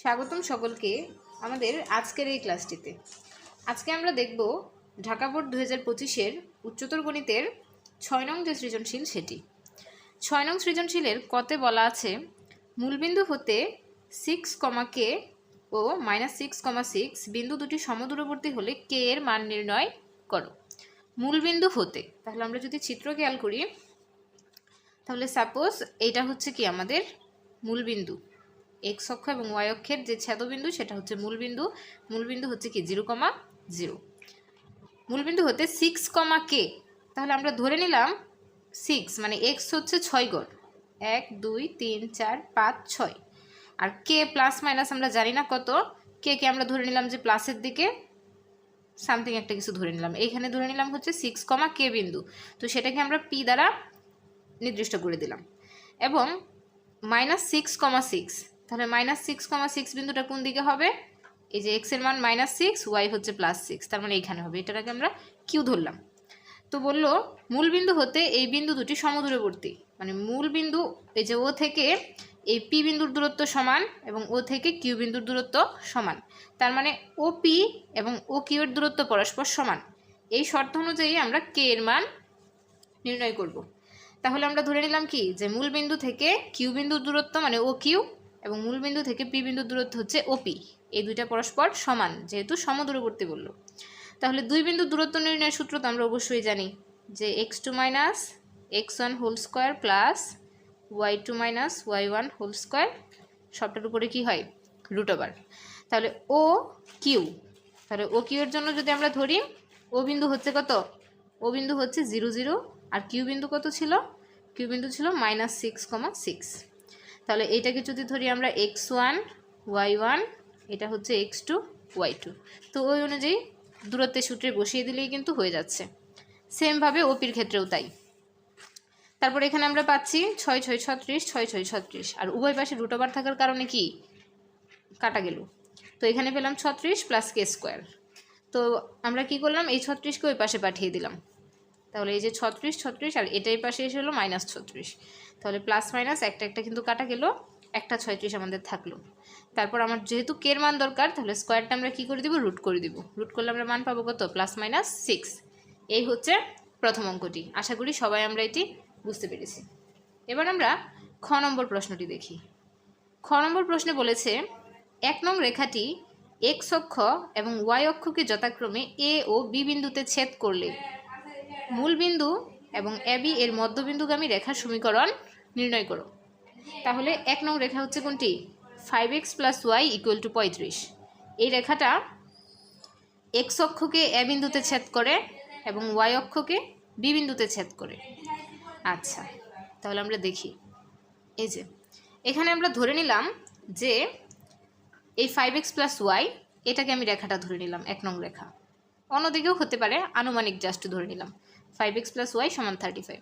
স্বাগতম সকলকে আমাদের আজকের এই ক্লাসটিতে। আজকে আমরা দেখব ঢাকা বোর্ড দু হাজার পঁচিশের উচ্চতর গণিতের ছয় নং যে সৃজনশীল সেটি। ছয় নং সৃজনশীলের কতে বলা আছে, মূলবিন্দু হতে সিক্স কমা কে ও মাইনাস সিক্স কমা সিক্স বিন্দু দুটি সমদূরবর্তী হলে কে এর মান নির্ণয় করো। মূলবিন্দু হতে, তাহলে আমরা যদি চিত্র খেয়াল করি, তাহলে সাপোজ এইটা হচ্ছে কি আমাদের মূলবিন্দু। এক্স অক্ষ এবং ওয়াই অক্ষের যে ছেদবিন্দু, সেটা হচ্ছে মূলবিন্দু। মূলবিন্দু হচ্ছে কি? Zero comma zero. মূলবিন্দু হতে সিক্স কমা কে তাহলে আমরা ধরে নিলাম সিক্স মানে এক্স হচ্ছে ছয় গড়। এক, দুই, তিন, চার, পাঁচ, ছয়। আর কে প্লাস মাইনাস আমরা জানি না কত। কে কে আমরা ধরে নিলাম যে প্লাসের দিকে। সামথিং একটা কিছু ধরে নিলাম। এইখানে ধরে নিলাম হচ্ছে সিক্স কমা কে বিন্দু। তো সেটাকে আমরা পি দ্বারা নির্দিষ্ট করে দিলাম। এবং মাইনাস সিক্স কমা সিক্স তাহলে মাইনাস সিক্স কমা সিক্স বিন্দুটা কোন দিকে হবে? এই যে এক্সের মান মাইনাস সিক্স ওয়াই হচ্ছে প্লাস সিক্স তার মানে এইখানে হবে। এটাকে আমরা কিউ ধরলাম। তো বলল, মূল বিন্দু হতে এই বিন্দু দুটি সমদূরবর্তী। মানে মূল বিন্দু, এই যে ও থেকে এই পি বিন্দুর দূরত্ব সমান এবং ও থেকে কিউ বিন্দুর দূরত্ব সমান। তার মানে ও পি এবং ও কিউ এর দূরত্ব পরস্পর সমান। এই শর্ত অনুযায়ী আমরা কে এর মান নির্ণয় করব। তাহলে আমরা ধরে নিলাম কি? যে মূল বিন্দু থেকে কিউ বিন্দুর দূরত্ব মানে ও কিউ এবং মূল বিন্দু থেকে পি বিন্দুর দূরত্ব হচ্ছে ওপি এই দুইটা পরস্পর সমান, যেহেতু সমদূরবর্তী বলল। তাহলে দুই বিন্দু দূরত্ব নির্ণয়ের সূত্র তো আমরা অবশ্যই জানি যে x two minus x one whole square plus y two minus y one whole square সবটার উপরে কী হয়? রুট ওভার তাহলে ও কিউ তাহলে ও কিউ এর জন্য যদি আমরা ধরি ও বিন্দু হচ্ছে কত? ও বিন্দু হচ্ছে জিরো জিরো আর কিউ বিন্দু কত ছিল? কিউ বিন্দু ছিল মাইনাস সিক্স কমা সিক্স তাহলে এইটাকে যদি ধরি আমরা এক্স ওয়ান ওয়াই ওয়ান এটা হচ্ছে এক্স টু ওয়াই টু তো ওই অনুযায়ী দূরত্বের সূত্রে বসিয়ে দিলেই কিন্তু হয়ে যাচ্ছে। সেমভাবে ওপির ক্ষেত্রেও তাই। তারপর এখানে আমরা পাচ্ছি ছয় ছয় ছত্রিশ, ছয় ছয় ছত্রিশ। আর উভয় পাশে রুট ওভার থাকার কারণে কি? কাটা গেল। তো এখানে পেলাম ছত্রিশ প্লাস কে স্কোয়ার তো আমরা কি করলাম? এই ছত্রিশকে ওই পাশে পাঠিয়ে দিলাম। তাহলে এই যে ছত্রিশ ছত্রিশ, আর এটাই পাশে এসে হলো মাইনাস ছত্রিশ। তাহলে প্লাস মাইনাস একটা একটা কিন্তু কাটা গেল, একটা ছয়ত্রিশ আমাদের থাকল। তারপর আমার যেহেতু কের মান দরকার, তাহলে স্কোয়ারটা আমরা কী করে দিব? রুট করে দিব। রুট করলে আমরা মান পাবো কত? প্লাস মাইনাস সিক্স এই হচ্ছে প্রথম অঙ্কটি। আশা করি সবাই আমরা এটি বুঝতে পেরেছি। এবার আমরা খ নম্বর প্রশ্নটি দেখি। খ নম্বর প্রশ্নে বলেছে, এক নং রেখাটি এক্স অক্ষ এবং ওয়াই অক্ষকে যথাক্রমে এ ও বি বিন্দুতে ছেদ করলে, মূল বিন্দু এবং এবি এর মধ্যবিন্দুগামী রেখার সমীকরণ নির্ণয় করো। তাহলে এক নং রেখা হচ্ছে কোনটি? Five x plus y equal to পঁয়ত্রিশ। এই রেখাটা এক্স অক্ষকে এ বিন্দুতে ছেদ করে এবং ওয়াই অক্ষকে বি বিন্দুতে ছেদ করে। আচ্ছা তাহলে আমরা দেখি। এই যে, এখানে আমরা ধরে নিলাম যে এই ফাইভ এক্স প্লাস ওয়াই এটাকে আমি রেখাটা ধরে নিলাম, এক নং রেখা। অন্যদিকেও হতে পারে, আনুমানিক জাস্ট ধরে নিলাম। ফাইভ এক্স প্লাস ওয়াই সমান থার্টি ফাইভ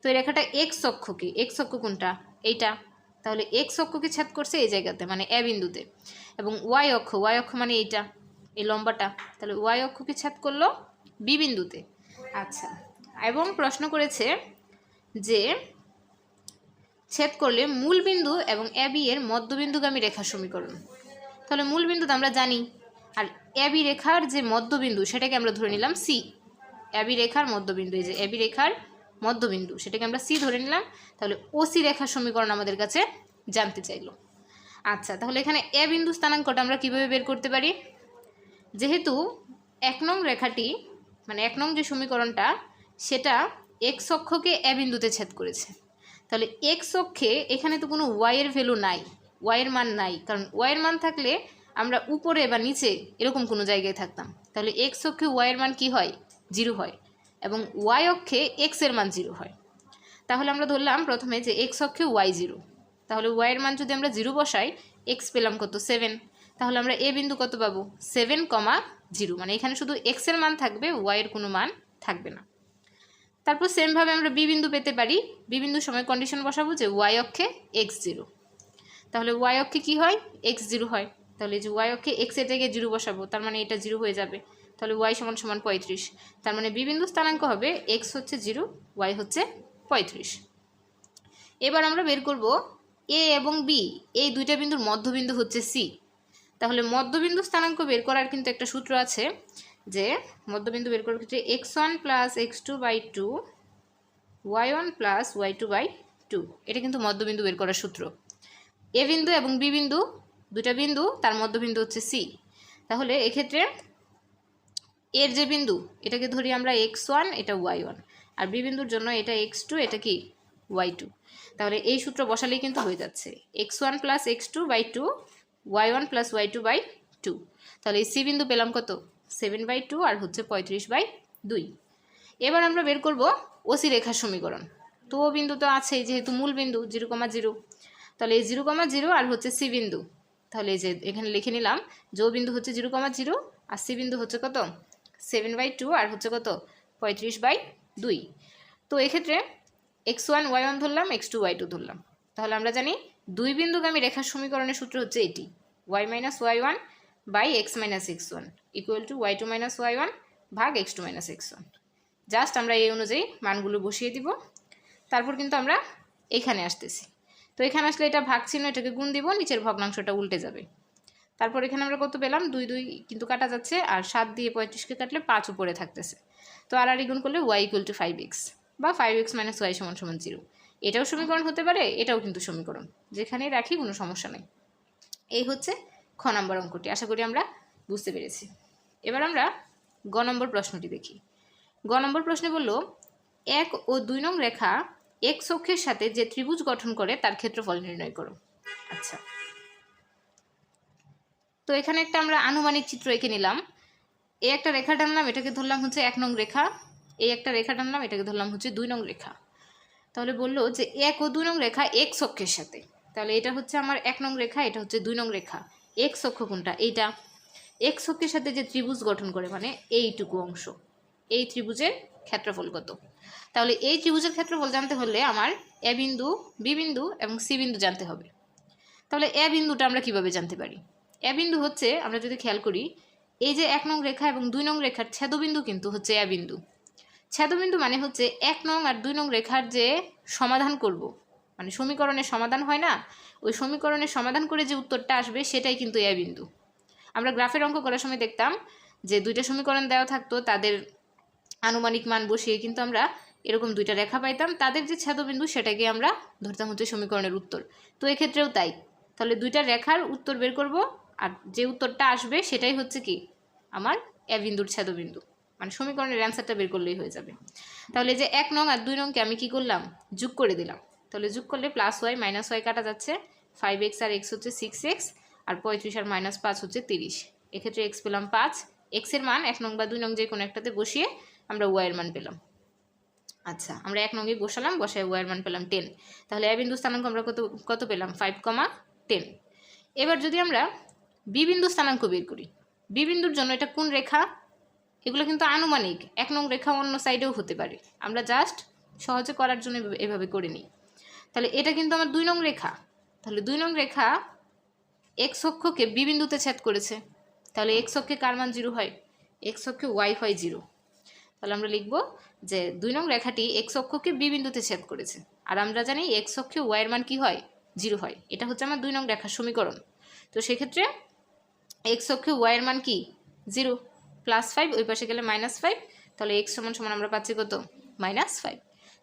তো এই রেখাটা এক্স অক্ষকে এক্স অক্ষ কোনটা? এইটা। তাহলে এক্স অক্ষকে ছেদ করছে এই জায়গাতে মানে এ বিন্দুতে। এবং ওয়াই অক্ষ ওয়াই অক্ষ মানে এইটা, এই লম্বাটা। তাহলে ওয়াই অক্ষকে ছেদ করল বি বিন্দুতে। আচ্ছা এবং প্রশ্ন করেছে যে ছেদ করলে মূল বিন্দু এবং এ বি এর মধ্যবিন্দুগামী রেখার সমীকরণ। তাহলে মূল বিন্দু তো আমরা জানি, আর এবি রেখার যে মধ্যবিন্দু, সেটাকে আমরা ধরে নিলাম সি এবি রেখার মধ্যবিন্দু, এই যে এবি রেখার মধ্যবিন্দু, সেটাকে আমরা সি ধরে নিলাম। তাহলে ও সি রেখার সমীকরণ আমাদের কাছে জানতে চাইলো। আচ্ছা তাহলে এখানে এ বিন্দু স্থানাঙ্কটা আমরা কীভাবে বের করতে পারি? যেহেতু এক নং রেখাটি মানে এক নং যে সমীকরণটা, সেটা এক্স অক্ষকে এ বিন্দুতে ছেদ করেছে। তাহলে এক্স অক্ষে এখানে তো কোনো ওয়াইয়ের ভ্যালু নাই ওয়াইয়ের মান নাই, কারণ ওয়াইয়ের মান থাকলে আমরা উপরে বা নিচে এরকম কোনো জায়গায় থাকতাম। তাহলে এক্স অক্ষে ওয়াইয়ের মান কি হয়? জিরো হয় এবং ওয়াই অক্ষে এক্সের মান জিরো হয়। তাহলে আমরা ধরলাম প্রথমে যে এক্স অক্ষে ওয়াই জিরো। তাহলে ওয়াইয়ের মান যদি আমরা জিরো বসাই এক্স পেলাম কত? সেভেন তাহলে আমরা এ বিন্দু কত পাবো? Seven comma zero. মানে এখানে শুধু এক্সের মান থাকবে ওয়াইয়ের কোনো মান থাকবে না। তারপর সেমভাবে আমরা বি বিন্দু পেতে পারি। বি বিন্দুর সময় কন্ডিশন বসাবো যে ওয়াই অক্ষে এক্স জিরো। তাহলে ওয়াই অক্ষে কী হয়? এক্স জিরো হয়। তাহলে যে ওয়াই অক্ষে এক্স জায়গায় জিরো বসাবো, তার মানে এটা জিরো হয়ে যাবে। তাহলে ওয়াই সমান সমান পঁয়ত্রিশ। তার মানে বিবিন্দু স্থানাঙ্ক হবে এক্স হচ্ছে জিরো ওয়াই হচ্ছে পঁয়ত্রিশ। এবার আমরা বের করব এ এবং বি এই দুইটা বিন্দুর মধ্যবিন্দু হচ্ছে সি তাহলে মধ্যবিন্দু স্থানাঙ্ক বের করার কিন্তু একটা সূত্র আছে যে মধ্যবিন্দু বের করার ক্ষেত্রে x one plus x two by two y one plus y two by two এটা কিন্তু মধ্যবিন্দু বের করার সূত্র। এ বিন্দু এবং বি বিন্দু দুটা বিন্দু, তার মধ্যবিন্দু হচ্ছে সি তাহলে এক্ষেত্রে এর যে বিন্দু, এটাকে ধরি আমরা এক্স ওয়ান, এটা ওয়াই ওয়ান। আর বি বিন্দুর জন্য এটা এক্স টু, এটা কি? Y two. তাহলে এই সূত্র বসালেই কিন্তু হয়ে যাচ্ছে। X one plus x two by two, y one plus y two by two. তাহলে এই সি বিন্দু পেলাম কত? সেভেন বাই টু আর হচ্ছে পঁয়ত্রিশ বাই দুই। এবার আমরা বের করব ওসি রেখার সমীকরণ। তো ও বিন্দু তো আছেই, যেহেতু মূল বিন্দু জিরো কমা জিরো। তাহলে এই জিরো কমা জিরো আর হচ্ছে সি বিন্দু। তাহলে এই যে এখানে লিখে নিলাম ও বিন্দু হচ্ছে জিরো কমা জিরো আর সি বিন্দু হচ্ছে কত? সেভেন বাই টু আর হচ্ছে কত? পঁয়ত্রিশ বাই দুই। তো এক্ষেত্রে এক্স ওয়ান, ওয়াই ওয়ান ধরলাম, এক্স টু, ওয়াই টু ধরলাম। তাহলে আমরা জানি দুই বিন্দুগামী রেখার সমীকরণের সূত্র হচ্ছে এটি। Y minus y one by x minus x one equal to y two minus y one ভাগ x two minus x one. Just আমরা এই অনুযায়ী মানগুলো বসিয়ে দিব। তারপর কিন্তু আমরা এখানে আসতেছি। তো এখানে আসলে এটা ভাগ চিহ্ন এটাকে গুণ দিব, নিচের ভগ্নাংশটা উল্টে যাবে। তারপর এখানে আমরা কত পেলাম? দুই দুই কিন্তু কাটা যাচ্ছে আর সাত দিয়ে পঁয়ত্রিশকে কাটলে পাঁচ উপরে থাকতেছে। তো আর আর গুণ করলে y equal to five x বা ফাইভ এক্স মাইনাস ওয়াই সমান সমান জিরো এটাও সমীকরণ হতে পারে, এটাও কিন্তু সমীকরণ। যেখানে রাখি, কোনো সমস্যা নেই। এই হচ্ছে খ নম্বর অঙ্কটি, আশা করি আমরা বুঝতে পেরেছি। এবার আমরা গ নম্বর প্রশ্নটি দেখি। গ নম্বর প্রশ্নে বলল, এক ও দুই নং রেখা এক্স অক্ষের সাথে যে ত্রিভুজ গঠন করে, তার ক্ষেত্রফল নির্ণয় করো। আচ্ছা। তো এখানে একটা আমরা আনুমানিক চিত্র এঁকে নিলাম। এই একটা রেখা টানলাম এটাকে ধরলাম হচ্ছে এক নং রেখা। এই একটা রেখা টানলাম এটাকে ধরলাম হচ্ছে দুই নং রেখা। তাহলে বলল যে এক ও দুই নং রেখা এক অক্ষের সাথে। তাহলে এটা হচ্ছে আমার এক নং রেখা, এটা হচ্ছে দুই নং রেখা। এক অক্ষ কোনটা? এইটা। এক অক্ষের সাথে যে ত্রিভুজ গঠন করে মানে এইটুকু অংশ। এই ত্রিভুজের ক্ষেত্রফল কত? তাহলে এই ত্রিভুজের ক্ষেত্রফল জানতে হলে আমার এ বিন্দু, বি বিন্দু এবং সি বিন্দু জানতে হবে। তাহলে এ বিন্দুটা আমরা কীভাবে জানতে পারি? এ বিন্দু হচ্ছে, আমরা যদি খেয়াল করি, এই যে এক নং রেখা এবং দুই নং রেখার ছেদবিন্দু কিন্তু হচ্ছে এ বিন্দু। ছেদবিন্দু মানে হচ্ছে এক নং আর দুই নং রেখার যে সমাধান করব। মানে সমীকরণের সমাধান হয় না? ওই সমীকরণের সমাধান করে যে উত্তরটা আসবে, সেটাই কিন্তু এ বিন্দু। আমরা গ্রাফের অঙ্ক করার সময় দেখতাম যে দুইটা সমীকরণ দেওয়া থাকতো, তাদের আনুমানিক মান বসিয়ে কিন্তু আমরা এরকম দুইটা রেখা পাইতাম। তাদের যে ছেদবিন্দু, সেটাকে আমরা ধরতাম হচ্ছে সমীকরণের উত্তর। তো এক্ষেত্রেও তাই। তাহলে দুইটা রেখার উত্তর বের করব আর যে উত্তরটা আসবে সেটাই হচ্ছে কি? আমার এ বিন্দুর ছেদবিন্দু। মানে সমীকরণের অ্যান্সারটা বের করলেই হয়ে যাবে। তাহলে যে এক নং আর দুই নংকে আমি কি করলাম? যোগ করে দিলাম। তাহলে যোগ করলে প্লাস ওয়াই মাইনাস ওয়াই কাটা যাচ্ছে। ফাইভ এক্স আর এক্স হচ্ছে সিক্স এক্স আর পঁয়ত্রিশ আর মাইনাস পাঁচ হচ্ছে তিরিশ। এক্ষেত্রে এক্স পেলাম পাঁচ। এক্সের মান এক নং বা দুই নং যে কোনো একটাতে বসিয়ে আমরা ওয়াইয়ের মান পেলাম। আচ্ছা আমরা এক নঙ্গে বসালাম, বসায় ওয়াইয়ের মান পেলাম টেন তাহলে এ বিন্দু স্থানাঙ্ক আমরা কত কত পেলাম? ফাইভ কমা টেন এবার যদি আমরা বি বিন্দু স্থানাঙ্ক বের করি। বি বিন্দুর জন্য এটা কোন রেখা? এগুলো কিন্তু আনুমানিক, এক নং রেখা অন্য সাইডেও হতে পারে। আমরা জাস্ট সহজে করার জন্য এভাবে- করে নিই। তাহলে এটা কিন্তু আমার দুই নং রেখা। তাহলে দুই নং রেখা এক্স অক্ষকে বি বিন্দুতে ছেদ করেছে। তাহলে এক্স অক্ষে কার মান জিরো হয়? এক্স অক্ষে ওয়াই হয় জিরো তাহলে আমরা লিখব যে দুই নং রেখাটি এক্স অক্ষকে বি বিন্দুতে ছেদ করেছে। আর আমরা জানি এক্স অক্ষে ওয়াইয়ের মান কি হয়? জিরো হয়। এটা হচ্ছে আমার দুই নং রেখার সমীকরণ। তো সেক্ষেত্রে এক্স অক্ষে ওয়াইয়ের মান কি? জিরো। প্লাস ফাইভ ওই পাশে গেলে মাইনাস ফাইভ তাহলে এক্স সমান সমান আমরা পাচ্ছি কত? মাইনাস ফাইভ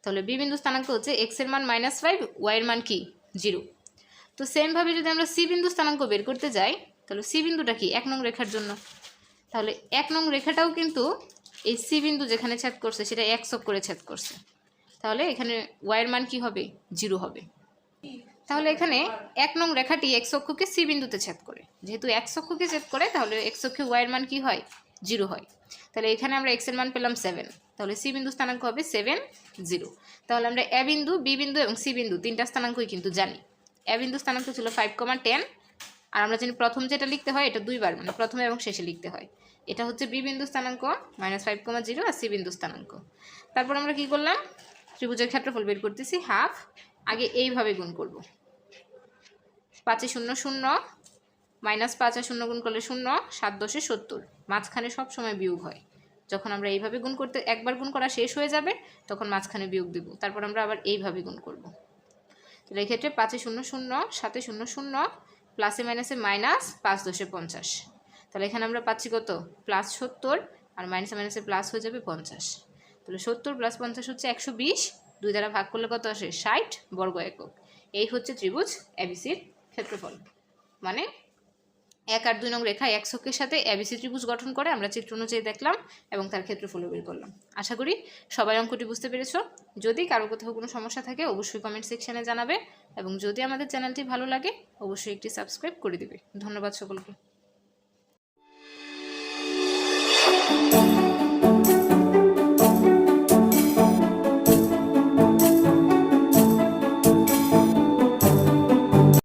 তাহলে বি বিন্দু স্থানাঙ্ক হচ্ছে এক্সের মান মাইনাস ফাইভ ওয়াইয়ের মান কি? জিরো। তো সেমভাবে যদি আমরা সি বিন্দু স্থানাঙ্ক বের করতে যাই, তাহলে সি বিন্দুটা কি? এক নং রেখার জন্য। তাহলে এক নং রেখাটাও কিন্তু এই সি বিন্দু যেখানে ছেদ করছে, সেটা এক করে ছেদ করছে। তাহলে এখানে ওয়াইয়ের মান কি হবে? জিরো হবে। তাহলে এখানে এক নং রেখাটি এক অক্ষকে সি বিন্দুতে ছেদ করে। যেহেতু এক অক্ষকে ছেদ করে, তাহলে এক অক্ষে ওয়াইয়ের মান কি হয়? জিরো হয়। তাহলে এখানে আমরা এক্সের মান পেলাম সেভেন তাহলে সি বিন্দু স্থানাঙ্ক হবে সেভেন জিরো তাহলে আমরা এ বিন্দু বি বিন্দু এবং সি বিন্দু তিনটা স্থানাঙ্কই কিন্তু জানি। এ বিন্দু স্থানাঙ্ক ছিল ফাইভ কমা টেন আর আমরা জানি প্রথম যেটা লিখতে হয়, এটা দুইবার মানে প্রথমে এবং শেষে লিখতে হয়। এটা হচ্ছে বি বিন্দু স্থানাঙ্ক মাইনাস ফাইভ কমা জিরো আর সি বিন্দু স্থানাঙ্ক। তারপর আমরা কি করলাম? ত্রিভুজের ক্ষেত্রফল বের করতেছি হাফ আগে এইভাবে গুণ করব। পাঁচে শূন্য শূন্য, মাইনাস পাঁচ শূন্য গুণ করলে শূন্য, সাত দশে সত্তর। মাঝখানে সব সময় বিয়োগ হয়। যখন আমরা এইভাবে গুণ করতে, একবার গুণ করা শেষ হয়ে যাবে, তখন মাঝখানে বিয়োগ দেব। তারপর আমরা আবার এইভাবে গুণ করব। তাহলে এক্ষেত্রে পাঁচে শূন্য শূন্য, সাতে শূন্য শূন্য, প্লাসে মাইনাসে মাইনাস পাঁচ দশে পঞ্চাশ। তাহলে এখানে আমরা পাচ্ছি কত? প্লাস সত্তর, আর মাইনাসে মাইনাসে প্লাস হয়ে যাবে পঞ্চাশ। তাহলে সত্তর প্লাস পঞ্চাশ হচ্ছে একশো বিশ দুই দ্বারা ভাগ করলে কত আসে? ষাট বর্গ একক। এই হচ্ছে ত্রিভুজ এবিসির ক্ষেত্রফল। মানে এক আর দুই নং রেখা এক ছকের সাথে এবিসি ত্রিভুজ গঠন করে আমরা চিত্র অনুযায়ী দেখলাম এবং তার ক্ষেত্রফলও বের করলাম। আশা করি সবাই অঙ্কটি বুঝতে পেরেছ। যদি কারও কোথাও কোনো সমস্যা থাকে অবশ্যই কমেন্ট সেকশানে জানাবে এবং যদি আমাদের চ্যানেলটি ভালো লাগে, অবশ্যই একটি সাবস্ক্রাইব করে দেবে। ধন্যবাদ সকলকে।